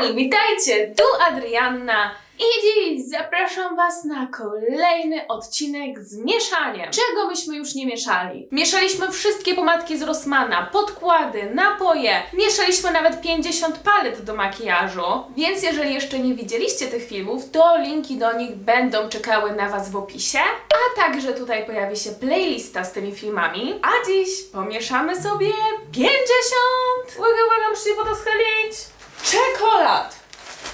kochani, witajcie! Tu Adrianna i dziś zapraszam Was na kolejny odcinek z mieszaniem. Czego myśmy już nie mieszali? Mieszaliśmy wszystkie pomadki z Rossmana, podkłady, napoje, mieszaliśmy nawet 50 palet do makijażu, więc jeżeli jeszcze nie widzieliście tych filmów, to linki do nich będą czekały na Was w opisie, a także tutaj pojawi się playlista z tymi filmami, a dziś pomieszamy sobie 50! Uwaga, uwaga, muszę się po to schylić! Czekolad!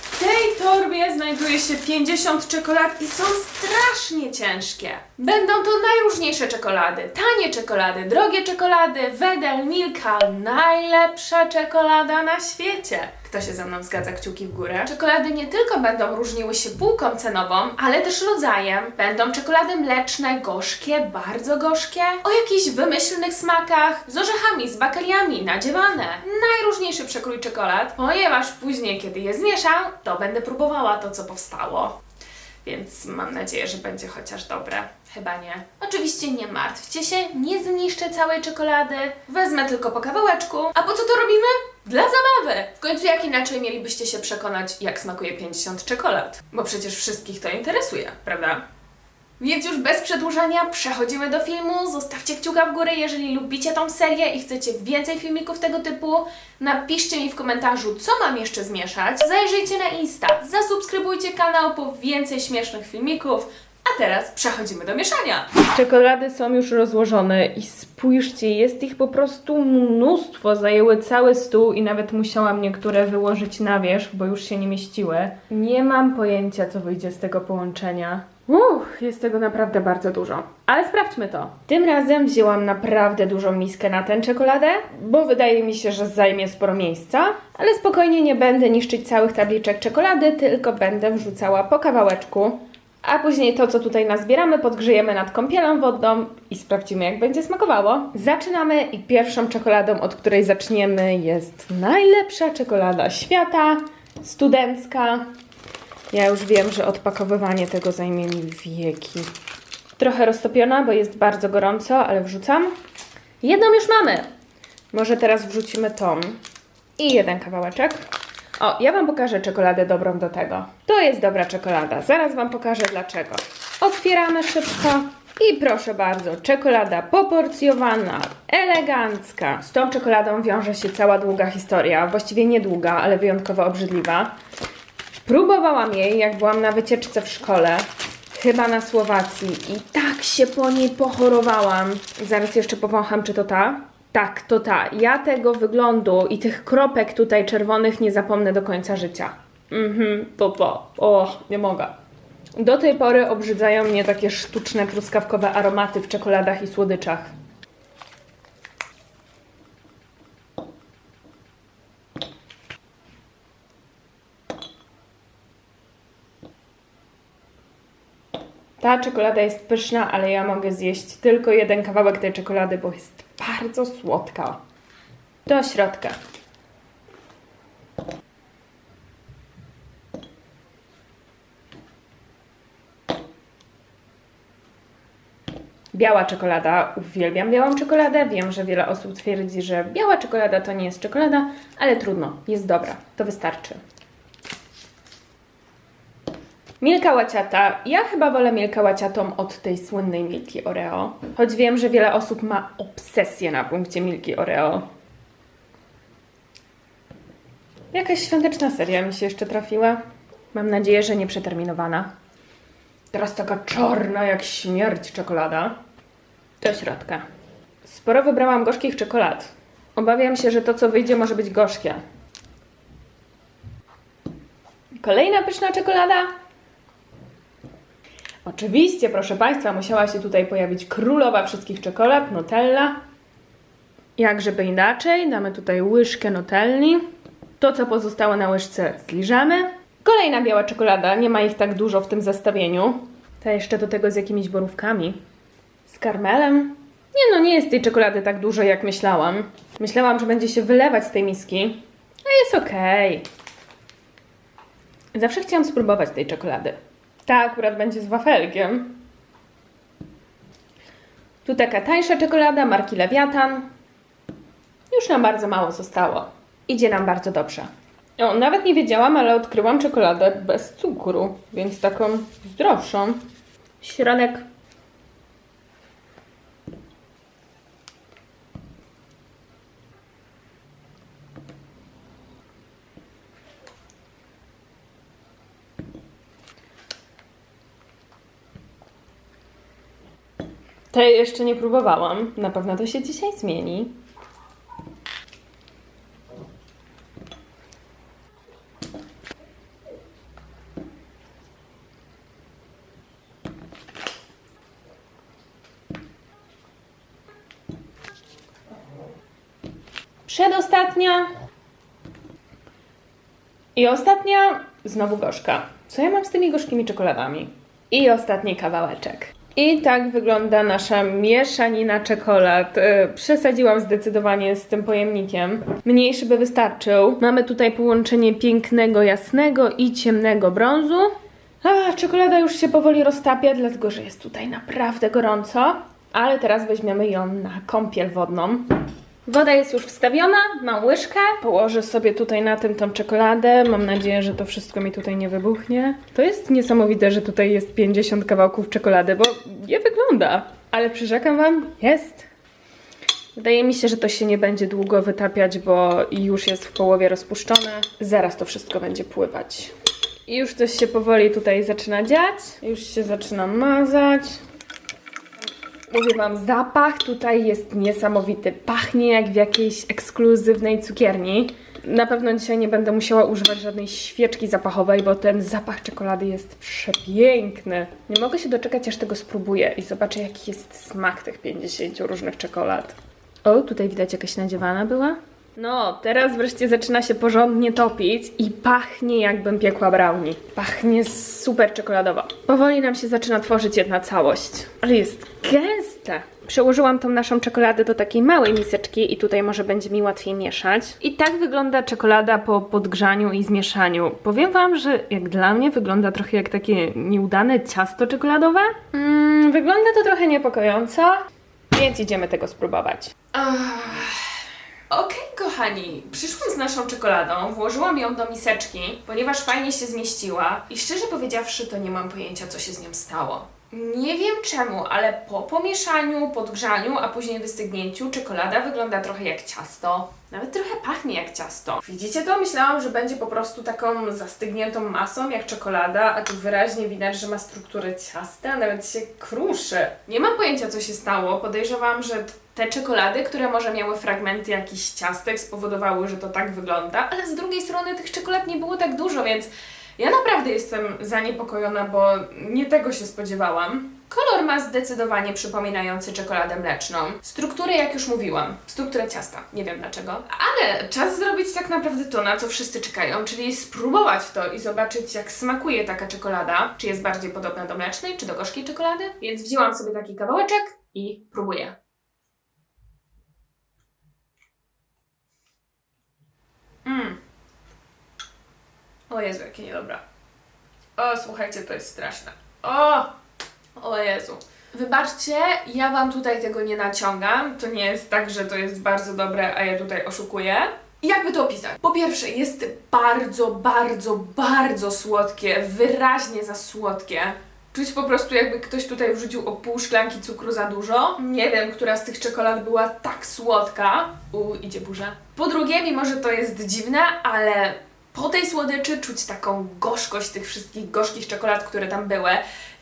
W tej torbie znajduje się 50 czekolad i są strasznie ciężkie. Będą to najróżniejsze czekolady. Tanie czekolady, drogie czekolady, Wedel, Milka, najlepsza czekolada na świecie. Kto się ze mną zgadza, kciuki w górę. Czekolady nie tylko będą różniły się półką cenową, ale też rodzajem. Będą czekolady mleczne, gorzkie, bardzo gorzkie, o jakichś wymyślnych smakach, z orzechami, z bakaliami, nadziewane. Najróżniejszy przekrój czekolad, ponieważ później, kiedy je zmieszam, to będę próbowała to, co powstało. Więc mam nadzieję, że będzie chociaż dobre. Chyba nie. Oczywiście nie martwcie się, nie zniszczę całej czekolady. Wezmę tylko po kawałeczku. A po co to robimy? Dla zabawy! W końcu jak inaczej mielibyście się przekonać, jak smakuje 50 czekolad? Bo przecież wszystkich to interesuje, prawda? Więc już bez przedłużania przechodzimy do filmu. Zostawcie kciuka w górę, jeżeli lubicie tą serię i chcecie więcej filmików tego typu. Napiszcie mi w komentarzu, co mam jeszcze zmieszać. Zajrzyjcie na Insta, zasubskrybujcie kanał po więcej śmiesznych filmików. A teraz przechodzimy do mieszania. Czekolady są już rozłożone i spójrzcie, jest ich po prostu mnóstwo. Zajęły cały stół i nawet musiałam niektóre wyłożyć na wierzch, bo już się nie mieściły. Nie mam pojęcia, co wyjdzie z tego połączenia. Uff, jest tego naprawdę bardzo dużo. Ale sprawdźmy to. Tym razem wzięłam naprawdę dużą miskę na tę czekoladę, bo wydaje mi się, że zajmie sporo miejsca. Ale spokojnie nie będę niszczyć całych tabliczek czekolady, tylko będę wrzucała po kawałeczku. A później to, co tutaj nazbieramy, podgrzejemy nad kąpielą wodną i sprawdzimy, jak będzie smakowało. Zaczynamy i pierwszą czekoladą, od której zaczniemy, jest najlepsza czekolada świata, studencka. Ja już wiem, że odpakowywanie tego zajmie mi wieki. Trochę roztopiona, bo jest bardzo gorąco, ale wrzucam. Jedną już mamy. Może teraz wrzucimy tą i jeden kawałeczek. O, ja Wam pokażę czekoladę dobrą do tego. To jest dobra czekolada. Zaraz Wam pokażę dlaczego. Otwieramy szybko. I proszę bardzo, czekolada poporcjowana, elegancka. Z tą czekoladą wiąże się cała długa historia. Właściwie nie długa, ale wyjątkowo obrzydliwa. Próbowałam jej, jak byłam na wycieczce w szkole, chyba na Słowacji, i tak się po niej pochorowałam. Zaraz jeszcze powącham, czy to ta. Tak, to ta. Ja tego wyglądu i tych kropek tutaj czerwonych nie zapomnę do końca życia. Mhm, to to. O, nie mogę. Do tej pory obrzydzają mnie takie sztuczne, truskawkowe aromaty w czekoladach i słodyczach. Ta czekolada jest pyszna, ale ja mogę zjeść tylko jeden kawałek tej czekolady, bo jest bardzo słodka. Do środka. Biała czekolada. Uwielbiam białą czekoladę. Wiem, że wiele osób twierdzi, że biała czekolada to nie jest czekolada, ale trudno, jest dobra. To wystarczy. Milka łaciata. Ja chyba wolę milkę łaciatą od tej słynnej milki Oreo. Choć wiem, że wiele osób ma obsesję na punkcie milki Oreo. Jakaś świąteczna seria mi się jeszcze trafiła. Mam nadzieję, że nie przeterminowana. Teraz taka czarna jak śmierć czekolada. Do środka. Sporo wybrałam gorzkich czekolad. Obawiam się, że to co wyjdzie może być gorzkie. Kolejna pyszna czekolada. Oczywiście, proszę Państwa, musiała się tutaj pojawić królowa wszystkich czekolad, Nutella. Jak żeby inaczej, damy tutaj łyżkę Nutelli. To, co pozostało na łyżce, zliżamy. Kolejna biała czekolada, nie ma ich tak dużo w tym zestawieniu. Ta jeszcze do tego z jakimiś borówkami. Z karmelem. Nie no, nie jest tej czekolady tak dużo, jak myślałam. Myślałam, że będzie się wylewać z tej miski. A jest okej. Zawsze chciałam spróbować tej czekolady. Ta akurat będzie z wafelkiem. Tu taka tańsza czekolada marki Lewiatan. Już nam bardzo mało zostało. Idzie nam bardzo dobrze. O, nawet nie wiedziałam, ale odkryłam czekoladę bez cukru, więc taką zdrowszą. Środek. Tej jeszcze nie próbowałam. Na pewno to się dzisiaj zmieni. Przedostatnia. I ostatnia, znowu gorzka. Co ja mam z tymi gorzkimi czekoladami? I ostatni kawałeczek. I tak wygląda nasza mieszanina czekolad. E, Przesadziłam zdecydowanie z tym pojemnikiem. Mniejszy by wystarczył. Mamy tutaj połączenie pięknego, jasnego i ciemnego brązu. A, czekolada już się powoli roztapia, dlatego że jest tutaj naprawdę gorąco. Ale teraz weźmiemy ją na kąpiel wodną. Woda jest już wstawiona, mam łyżkę. Położę sobie tutaj na tym tą czekoladę. Mam nadzieję, że to wszystko mi tutaj nie wybuchnie. To jest niesamowite, że tutaj jest 50 kawałków czekolady, bo nie wygląda. Ale przyrzekam Wam, jest. Wydaje mi się, że to się nie będzie długo wytapiać, bo już jest w połowie rozpuszczone. Zaraz to wszystko będzie pływać. I już coś się powoli tutaj zaczyna dziać. Już się zaczyna mazać. Mówię wam, zapach tutaj jest niesamowity. Pachnie jak w jakiejś ekskluzywnej cukierni. Na pewno dzisiaj nie będę musiała używać żadnej świeczki zapachowej, bo ten zapach czekolady jest przepiękny. Nie mogę się doczekać, aż tego spróbuję i zobaczę, jaki jest smak tych 50 różnych czekolad. O, tutaj widać jakaś nadziewana była. No, teraz wreszcie zaczyna się porządnie topić i pachnie jakbym piekła brownie. Pachnie super czekoladowo. Powoli nam się zaczyna tworzyć jedna całość, ale jest gęsta. Przełożyłam tą naszą czekoladę do takiej małej miseczki i tutaj może będzie mi łatwiej mieszać. I tak wygląda czekolada po podgrzaniu i zmieszaniu. Powiem Wam, że jak dla mnie wygląda trochę jak takie nieudane ciasto czekoladowe. Mm, wygląda to trochę niepokojąco, więc idziemy tego spróbować. Okej, kochani, przyszłam z naszą czekoladą, włożyłam ją do miseczki, ponieważ fajnie się zmieściła i szczerze powiedziawszy, to nie mam pojęcia, co się z nią stało. Nie wiem czemu, ale po pomieszaniu, podgrzaniu, a później wystygnięciu czekolada wygląda trochę jak ciasto. Nawet trochę pachnie jak ciasto. Widzicie to? Myślałam, że będzie po prostu taką zastygniętą masą jak czekolada, a tu wyraźnie widać, że ma strukturę ciasta, nawet się kruszy. Nie mam pojęcia, co się stało. Podejrzewam, że te czekolady, które może miały fragmenty jakichś ciastek, spowodowały, że to tak wygląda, ale z drugiej strony tych czekolad nie było tak dużo, więc ja naprawdę jestem zaniepokojona, bo nie tego się spodziewałam. Kolor ma zdecydowanie przypominający czekoladę mleczną. Strukturę, jak już mówiłam, strukturę ciasta. Nie wiem dlaczego. Ale czas zrobić tak naprawdę to, na co wszyscy czekają, czyli spróbować to i zobaczyć, jak smakuje taka czekolada. Czy jest bardziej podobna do mlecznej, czy do gorzkiej czekolady. Więc wzięłam sobie taki kawałeczek i próbuję. Mmm. O Jezu, jakie niedobra. O, słuchajcie, to jest straszne. O! O Jezu. Wybaczcie, ja Wam tutaj tego nie naciągam. To nie jest tak, że to jest bardzo dobre, a ja tutaj oszukuję. Jakby to opisać? Po pierwsze, jest bardzo, bardzo, bardzo słodkie, wyraźnie za słodkie. Czuć po prostu jakby ktoś tutaj wrzucił o pół szklanki cukru za dużo. Nie wiem, która z tych czekolad była tak słodka. U, idzie burza. Po drugie, mimo że to jest dziwne, ale po tej słodyczy czuć taką gorzkość tych wszystkich gorzkich czekolad, które tam były.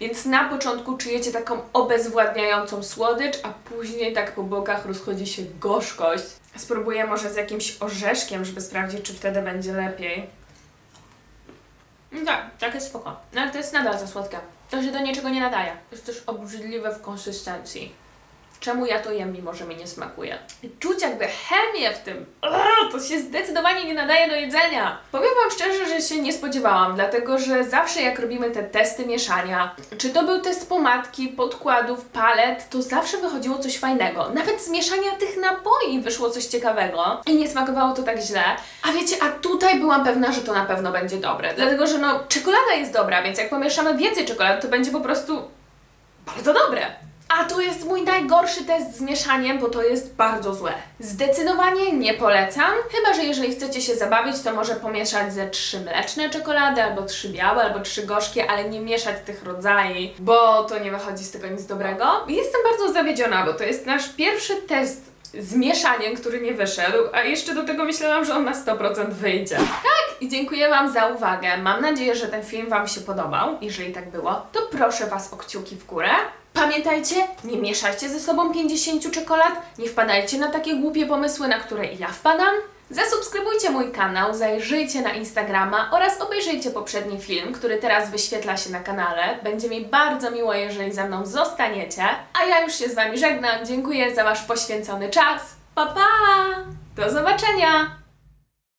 Więc na początku czujecie taką obezwładniającą słodycz, a później tak po bokach rozchodzi się gorzkość. Spróbuję może z jakimś orzeszkiem, żeby sprawdzić, czy wtedy będzie lepiej. No Tak, tak jest spoko. No ale to jest nadal za słodkie. To się do niczego nie nadaje. Jest też obrzydliwe w konsystencji. Czemu ja to jem, mimo że mi nie smakuje? Czuć jakby chemię w tym. To się zdecydowanie nie nadaje do jedzenia. Powiem Wam szczerze, że się nie spodziewałam, dlatego że zawsze jak robimy te testy mieszania, czy to był test pomadki, podkładów, palet, to zawsze wychodziło coś fajnego. Nawet z mieszania tych napoi wyszło coś ciekawego i nie smakowało to tak źle. A wiecie, a tutaj byłam pewna, że to na pewno będzie dobre, dlatego że no, czekolada jest dobra, więc jak pomieszamy więcej czekolady, to będzie po prostu bardzo dobre. A tu jest mój najgorszy test z mieszaniem, bo to jest bardzo złe. Zdecydowanie nie polecam, chyba że jeżeli chcecie się zabawić, to może pomieszać ze trzy mleczne czekolady, albo trzy białe, albo trzy gorzkie, ale nie mieszać tych rodzajów, bo to nie wychodzi z tego nic dobrego. Jestem bardzo zawiedziona, bo to jest nasz pierwszy test z mieszaniem, który nie wyszedł, a jeszcze do tego myślałam, że on na 100% wyjdzie. Tak, i dziękuję Wam za uwagę. Mam nadzieję, że ten film Wam się podobał. Jeżeli tak było, to proszę Was o kciuki w górę. Pamiętajcie, nie mieszajcie ze sobą 50 czekolad, nie wpadajcie na takie głupie pomysły, na które ja wpadam. Zasubskrybujcie mój kanał, zajrzyjcie na Instagrama oraz obejrzyjcie poprzedni film, który teraz wyświetla się na kanale. Będzie mi bardzo miło, jeżeli ze mną zostaniecie. A ja już się z Wami żegnam. Dziękuję za Wasz poświęcony czas. Pa pa! Do zobaczenia!